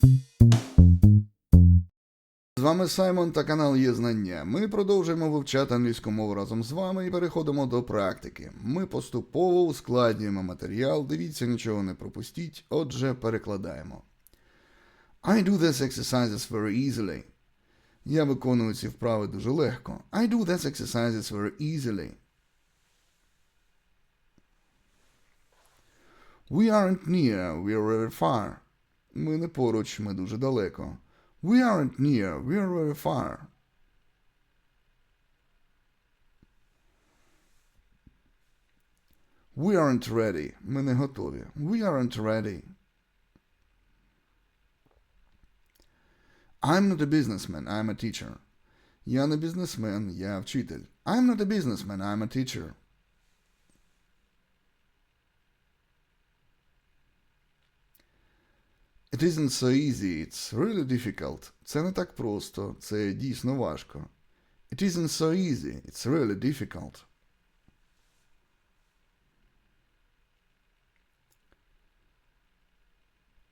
З вами Саймон та канал Є Знання. Ми продовжуємо вивчати англійську мову разом з вами і переходимо до практики. Ми поступово ускладнюємо матеріал, дивіться, нічого не пропустіть, отже, перекладаємо. I do these exercises very easily. Я виконую ці вправи дуже легко. I do these exercises very easily. We aren't near, we're very far. Ми не поруч, ми дуже далеко. We aren't near, we're very far. We aren't ready. Ми не готові. We aren't ready. I'm not a businessman, I'm a teacher. Я не бізнесмен, я вчитель. I'm not a businessman, I'm a teacher. It isn't so easy, it's really difficult. Це не так просто, це дійсно важко. It isn't so easy, it's really difficult.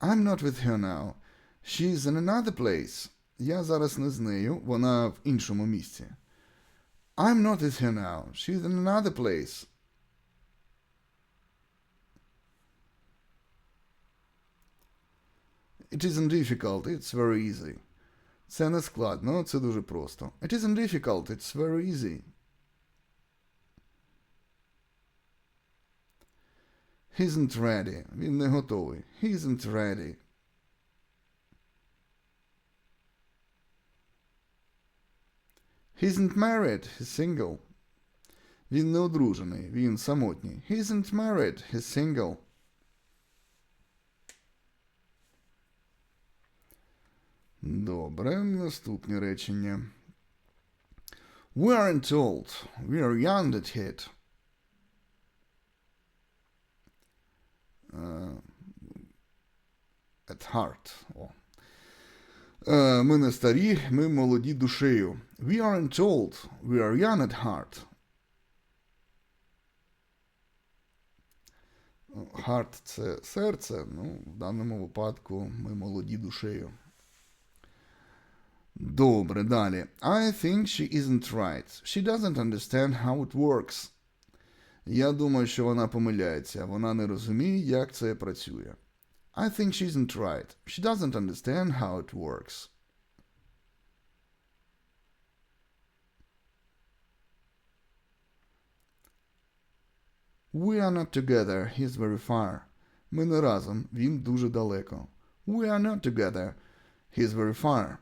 I'm not with her now. She's in another place. Я зараз не з нею, вона в іншому місці. I'm not with her now. She's in another place. It isn't difficult, it's very easy. Це не складно, це дуже просто. It isn't difficult, it's very easy. He isn't ready. Він не готовий. He isn't ready. He isn't married, he's single. Він не одружений, він самотній. He isn't married, he's single. Добре, наступні речення. We aren't old. We are young at head. Е, At heart. О. Е, Ми не старі, ми молоді душею. We aren't old. We are young at heart. Ну, Heart – це серце, ну, в даному випадку ми молоді душею. Добре, далі. I think she isn't right. She doesn't understand how it works. Я думаю, що вона помиляється. Вона не розуміє, як це працює. I think she isn't right. She doesn't understand how it works. We are not together. He's very far. Ми не разом. Він дуже далеко. We are not together. He's very far.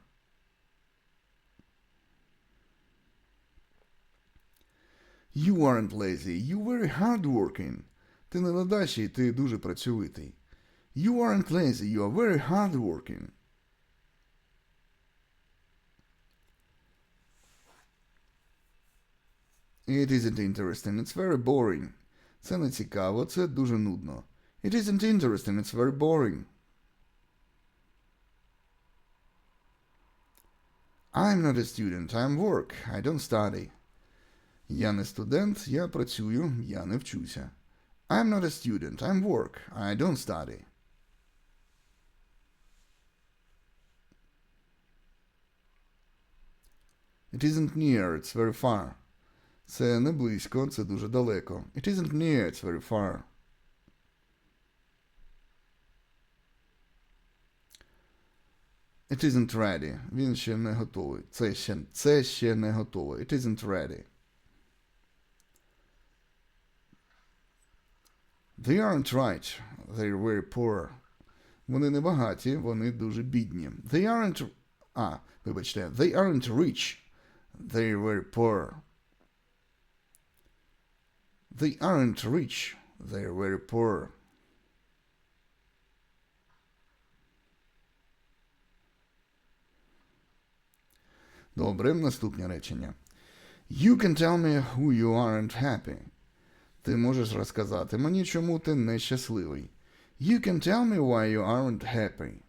You aren't lazy, you very hardworking. Ти не ледачий, ти дуже працьовитий. You aren't lazy, you are very hardworking. It isn't interesting, it's very boring. Це не цікаво, це дуже нудно. It isn't interesting, it's very boring. I'm not a student, I'm work, I don't study. Я не студент, я працюю, я не вчуся. I'm not a student, I'm work, I don't study. It isn't near, it's very far. Це не близько, це дуже далеко. It isn't near, it's very far. It isn't ready. Він ще не готовий. Це ще, це ще не готове. It isn't ready. They aren't right. They're very poor. Вони не багаті, вони дуже бідні. They aren't... А, вибачте. They aren't rich. They're very poor. They aren't rich. They're very poor. Добре, наступне речення. You can tell me who you aren't happy. Ти можеш розказати мені, чому ти нещасливий. You can tell me why you aren't happy.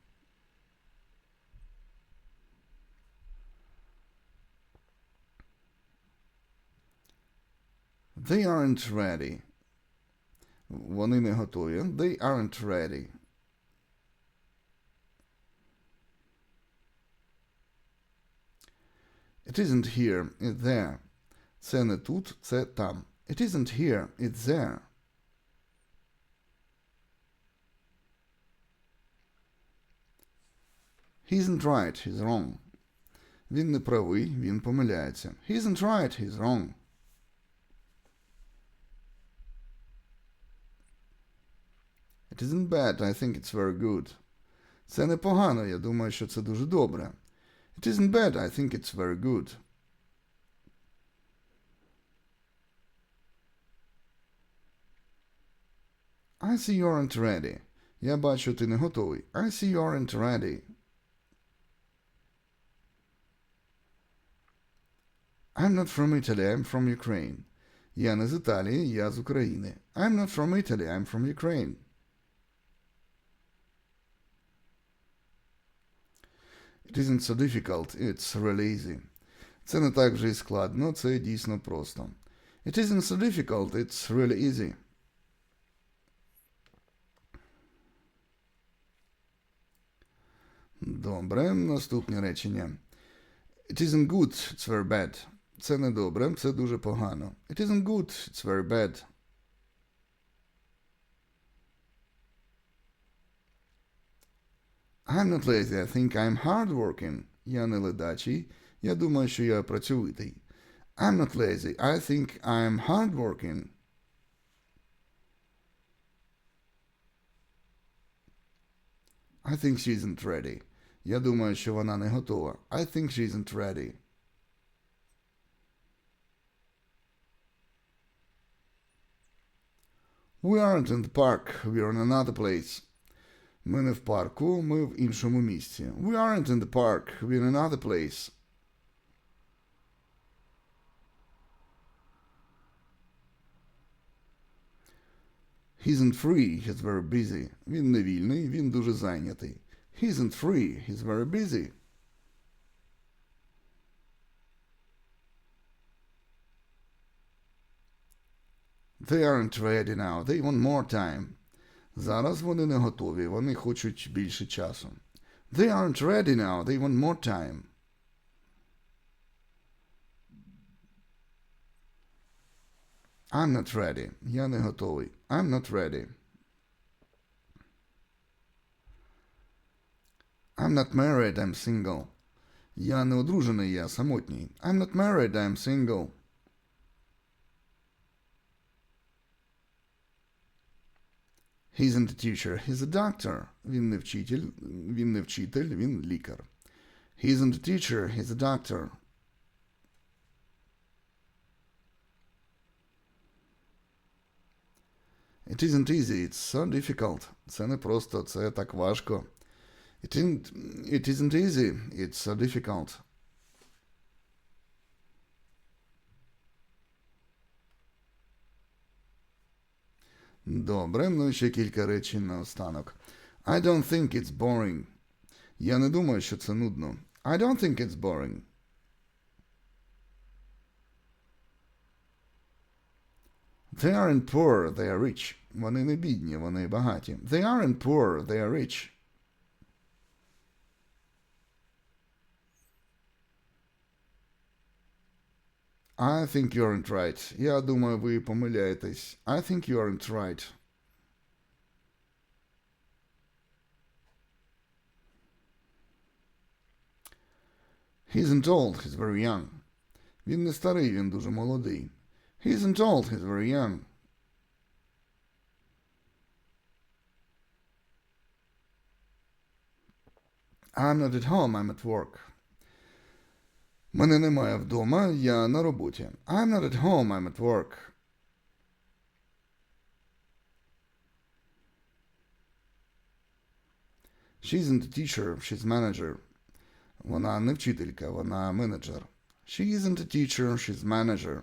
They aren't ready. Вони не готові. They aren't ready. It isn't here, it's there. Це не тут, це там. It isn't here, it's there. He isn't right, he's wrong. Він не правий, він помиляється. He isn't right, he's wrong. It isn't bad, I think it's very good. Це непогано, я думаю, що це дуже добре. It isn't bad, I think it's very good. I see you aren't ready. Я бачу, ти не готовий. I see you aren't ready. I'm not from Italy, I'm from Ukraine. Я не з Італії, я з України. I'm not from Italy, I'm from Ukraine. It isn't so difficult, it's really easy. Це не так вже й складно, це дійсно просто. It isn't so difficult, it's really easy. Добре, наступне речення. It isn't good, it's very bad. Це не добре, це дуже погано. It isn't good, it's very bad. I'm not lazy, I think I'm hardworking. Я не ледачий, я думаю, що я працьовитий. I'm not lazy, I think I'm hardworking. I think she isn't ready. Я думаю, що вона не готова. I think she isn't ready. We aren't in the park, we're in another place. Ми не в парку, ми в іншому місці. We aren't in the park, we're in another place. He isn't free, he's very busy. Він не вільний, він дуже зайнятий. He isn't free, he's very busy. They aren't ready now, they want more time. Зараз вони не готові, вони хочуть більше часу. They aren't ready now, they want more time. I'm not ready. Я не готовий. I'm not ready. I'm not married, I'm single. Я не одружений, я самотній. I'm not married, I'm single. He isn't a teacher, he's a doctor. Він не вчитель, він не вчитель, він лікар. He isn't a teacher, he's a doctor. It isn't easy, it's so difficult. Це не просто, це так важко. It isn't, it isn't easy, it's so difficult. Добре, ну і ще кілька речень на останок. I don't think it's boring. Я не думаю, що це нудно. I don't think it's boring. They aren't poor, they are rich. Вони не бідні, вони багаті. They aren't poor, they are rich. I think you aren't right. Я думаю, ви помиляєтесь. I think you aren't right. He isn't old, he's very young. Він не старий, він дуже молодий. He isn't old, he's very young. I'm not at home, I'm at work. Мене немає вдома, я на роботі. I'm not at home, I'm at work. She isn't a teacher, she's manager. Вона не вчителька, вона менеджер. She isn't a teacher, she's manager.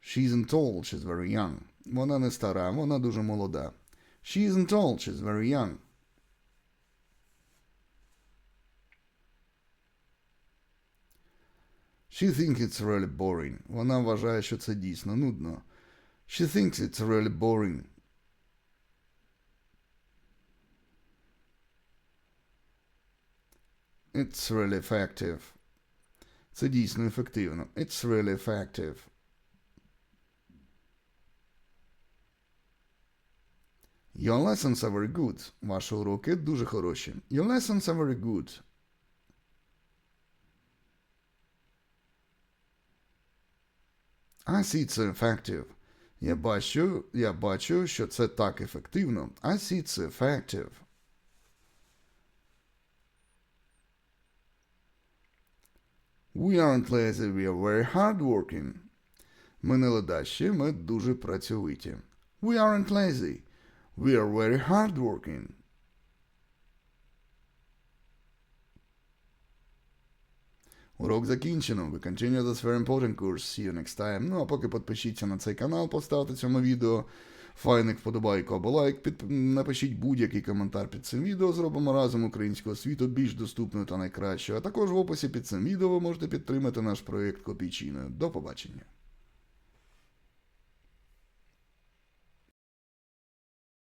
She isn't old, she's very young. Вона не стара, вона дуже молода. She isn't old, she's very young. She thinks it's really boring. Вона вважає, що це дійсно нудно. She thinks it's really boring. It's really effective. Це дійсно ефективно. It's really effective. Your lessons are very good. Ваші уроки дуже хороші. Your lessons are very good. I see it's effective. Я бачу, я бачу, що це так ефективно. I see it's effective. We aren't lazy, we are very hardworking. Ми не ледащі, ми дуже працьовиті. We aren't lazy. We are very hardworking. Урок закінчено. We continue this very important course. See you next time. Ну а поки підпишіться на цей канал, поставте цьому відео. Файник вподобайку або лайк. Під... Напишіть будь-який коментар під цим відео. Зробимо разом українського світу більш доступною та найкращою. А також в описі під цим відео ви можете підтримати наш проєкт копійчиною. До побачення.